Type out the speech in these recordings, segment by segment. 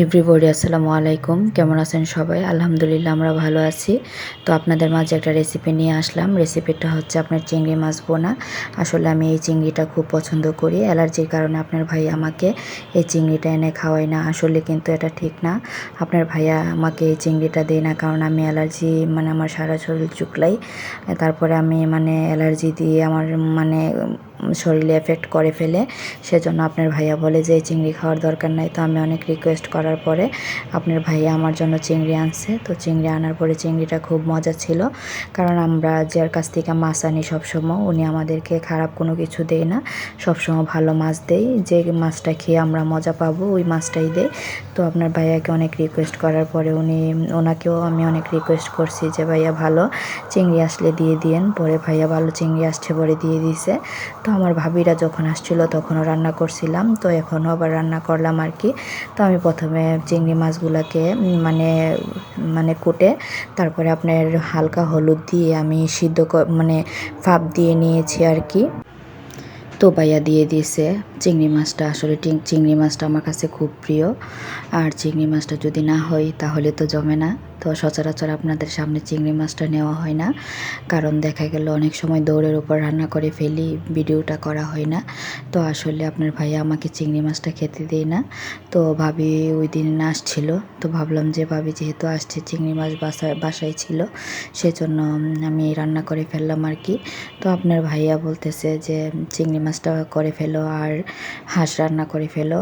Everybody আসসালামু আলাইকুম। কেমন আছেন সবাই? আলহামদুলিল্লাহ, আমরা ভালো আছি। তো আপনাদের মাঝে একটা রেসিপি নিয়ে আসলাম। রেসিপিটা হচ্ছে আপনার চিংড়ি মাছ বোনা। আসলে আমি এই চিংড়িটা খুব পছন্দ করি। অ্যালার্জির কারণে আপনার ভাই আমাকে এই চিংড়িটা এনে খাওয়াই না। আসলে কিন্তু এটা ঠিক না। আপনার ভাইয়া আমাকে এই চিংড়িটা দেয় না, কারণ আমি অ্যালার্জি মানে আমার সারা শরীর চুকলাই। তারপরে আমি মানে অ্যালার্জি দিয়ে আমার মানে শরীরে এফেক্ট করে ফেলে। সেজন্য আপনার ভাইয়া বলে যে, চিংড়ি খাওয়ার দরকার নাই। তো আমি অনেক রিকোয়েস্ট করার পরে আপনার ভাইয়া আমার জন্য চিংড়ি আনছে। তো চিংড়ি আনার পরে চিংড়িটা খুব মজা ছিল। কারণ আমরা যার কাছ থেকে মাছ আনি সবসময়, উনি আমাদেরকে খারাপ কোনো কিছু দেয় না। সবসময় ভালো মাছ দেয়। যে মাছটা খেয়ে আমরা মজা পাবো, ওই মাছটাই দেয়। তো আপনার ভাইয়াকে অনেক রিকোয়েস্ট করার পরে উনি, ওনাকেও আমি অনেক রিকোয়েস্ট করছি যে, ভাইয়া ভালো, চিংড়ি আসলে দিয়ে দিয়েন। পরে ভাইয়া ভালো চিংড়ি আসছে পরে দিয়ে দিছে তো আমার ভাবিরা যখন আসছিল তখনও রান্না করছিলাম। তো এখনও আবার রান্না করলাম আর কি। তো আমি প্রথমে চিংড়ি মাছগুলোকে মানে মানে কুটে, তারপরে আপনার হালকা হলুদ দিয়ে আমি সিদ্ধ মানে ফাপ দিয়ে নিয়েছি আর কি। তো বাইয়া দিয়ে দিয়েছে। চিংড়ি মাছটা আসলে চিংড়ি মাছটা আমার কাছে খুব প্রিয়। আর চিংড়ি মাছটা যদি না হয়, তাহলে তো জমে না। তো সচরাচর আপনাদের সামনে চিংড়ি মাছটা নেওয়া হয় না। কারণ দেখা গেল অনেক সময় দৌড়ের উপর রান্না করে ফেলি, ভিডিওটা করা হয় না। তো আসলে আপনার ভাইয়া আমাকে চিংড়ি মাছটা খেতে দেয় না। তো ভাবি ওই দিন আসছিল। তো ভাবলাম যে ভাবি যেহেতু আসছে, চিংড়ি মাছ বাসায় বাসায় ছিল, সেজন্য আমি রান্না করে ফেললাম আর কি তো আপনার ভাইয়া বলতেছে যে, চিংড়ি মাছটা করে ফেলো আর হাঁস রান্না করে ফেলো,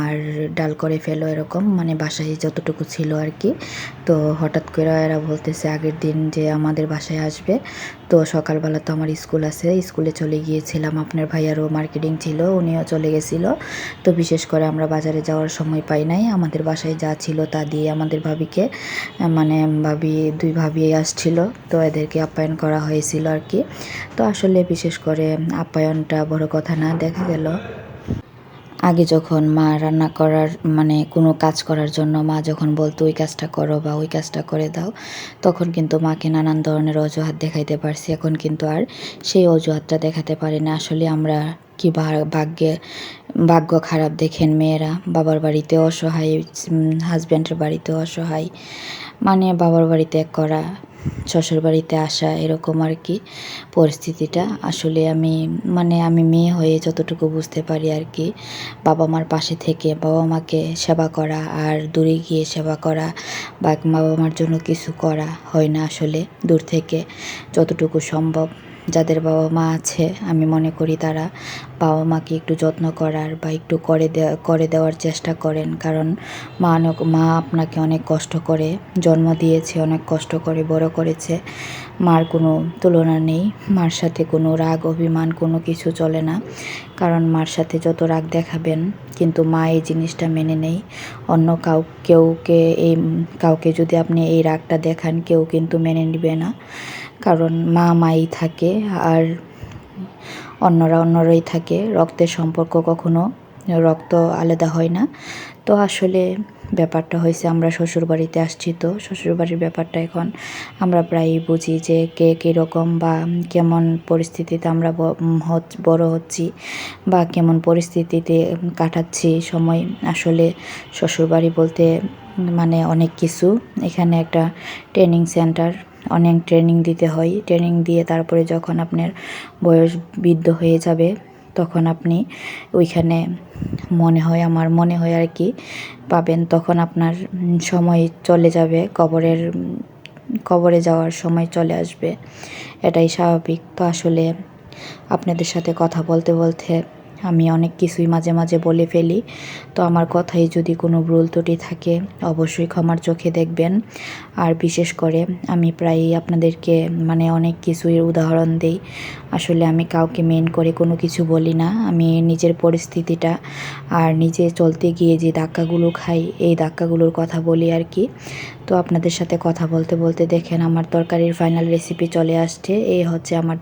আর ডাল করে ফেলো এরকম। মানে বাসায় যতটুকু ছিল আর কি তো হঠাৎ করে এরা বলতেছে, আগের দিন যে আমাদের বাসায় আসবে, তো সকালবেলা তো আমার স্কুল আছে, স্কুলে চলে গিয়েছিলাম। আপনার ভাইয়ারও মার্কেটিং ছিল, উনিও চলে গেছিল। তো বিশেষ করে আমরা বাজারে যাওয়ার সময় পাই নাই। আমাদের বাসায় যা ছিল তা দিয়ে আমাদের ভাবিকে মানে ভাবি, দুই ভাবি আসছিল। তো এদেরকে আপ্যায়ন করা হয়েছিল আর কি। তো আসলে বিশেষ করে আপ্যায়নটা বড় কথা না, দেখা গেল আগে যখন মা রান্না করার মানে কোনো কাজ করার জন্য মা যখন বলতো, ওই কাজটা করো বা ওই কাজটা করে দাও, তখন কিন্তু মাকে নানান ধরনের অজুহাত দেখাইতে পারছি। এখন কিন্তু আর সেই অজুহাতটা দেখাতে পারি না। আসলে আমরা কি ভাগ্যে, ভাগ্য খারাপ দেখেন মেয়েরা। বাবার বাড়িতে অসহায় হাজব্যান্ডের বাড়িতে অসহায়। মানে বাবার বাড়িতে করা শ্বশুর বাড়িতে আসা এরকম আর কি পরিস্থিতিটা। আসলে আমি মানে আমি মেয়ে হয়ে যতটুকু বুঝতে পারি আর কি বাবা মার পাশে থেকে বাবা মাকে সেবা করা আর দূরে গিয়ে সেবা করা বা বাবা মার জন্য কিছু করা হয় না আসলে। দূর থেকে যতটুকু সম্ভব যাদের বাবা মা আছে, আমি মনে করি তারা বাবা মাকে একটু যত্ন করার বা একটু করে দেওয়া করে দেওয়ার চেষ্টা করেন। কারণ মা মা আপনাকে অনেক কষ্ট করে, জন্ম দিয়েছে, অনেক কষ্ট করে, বড় করেছে। মার কোনো তুলনা নেই, মার সাথে কোনো রাগ, অভিমান, কোনো কিছু চলে না। কারণ মার সাথে যত রাগ দেখাবেন, কিন্তু মা এই জিনিসটা মেনে নেই। অন্য কাউ, কেউকে এই, কাউকে যদি আপনি এই রাগটা দেখান, কেউ কিন্তু মেনে নেবে না। কারণ মা মাই থাকে আর অন্যরা অন্যরাই থাকে। রক্তের সম্পর্ক কখনো, রক্ত আলাদা হয় না। তো আসলে ব্যাপারটা হয়েছে, আমরা শ্বশুরবাড়িতে আসছি তো, শ্বশুরবাড়ির ব্যাপারটা এখন আমরা প্রায়ই বুঝি যে কে কীরকম বা কেমন পরিস্থিতিতে আমরা বড় হচ্ছি বা কেমন পরিস্থিতিতে কাটাচ্ছি সময়। আসলে শ্বশুরবাড়ি বলতে মানে অনেক কিছু। এখানে একটা ট্রেনিং সেন্টার অনেক ট্রেনিং দিতে হয়। ট্রেনিং দিয়ে তারপরে যখন আপনার বয়স বৃদ্ধ হয়ে যাবে, তখন আপনি ওইখানে মনে হয় আমার মনে হয় আর কি পাবেন। তখন আপনার সময় চলে যাবে, কবরের, কবরে যাওয়ার সময় চলে আসবে। এটাই স্বাভাবিক। তো আসলে আপনাদের সাথে কথা বলতে বলতে আমি অনেক কিছুই মাঝে মাঝে বলে ফেলি। তো আমার কথাই যদি কোনো ভুল ত্রুটি থাকে, অবশ্যই ক্ষমার চোখে দেখবেন। আর বিশেষ করে, আমি প্রায়ই আপনাদেরকে মানে অনেক কিছুই উদাহরণ দেই। আসলে আমি কাউকে মেন করে কোনো কিছু বলি না। আমি নিজের পরিস্থিতিটা আর নিজে চলতে গিয়ে যে ধাক্কাগুলো খাই, এই ধাক্কাগুলোর কথা বলি আর কি। তো আপনাদের সাথে কথা বলতে বলতে দেখেন আমার তরকারির ফাইনাল রেসিপি চলে আসছে। এই হচ্ছে আমার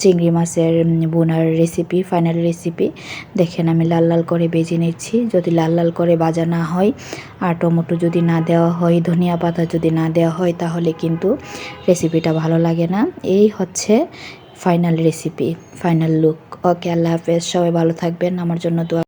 চিংড়ি মাছের বোনার রেসিপি ফাইনাল রেসিপি দেখেন আমি লাল লাল করে বেজে নিচ্ছি। যদি লাল লাল করে বাজা না হয় আর টমেটো যদি না দেওয়া হয়, ধনিয়া পাতা যদি না দেওয়া হয়, তাহলে কিন্তু রেসিপিটা ভালো লাগে না। এই হচ্ছে final recipe final look okay, আল্লাহ হাফেজ। সবাই ভালো থাকবেন। আমার জন্য দোয়া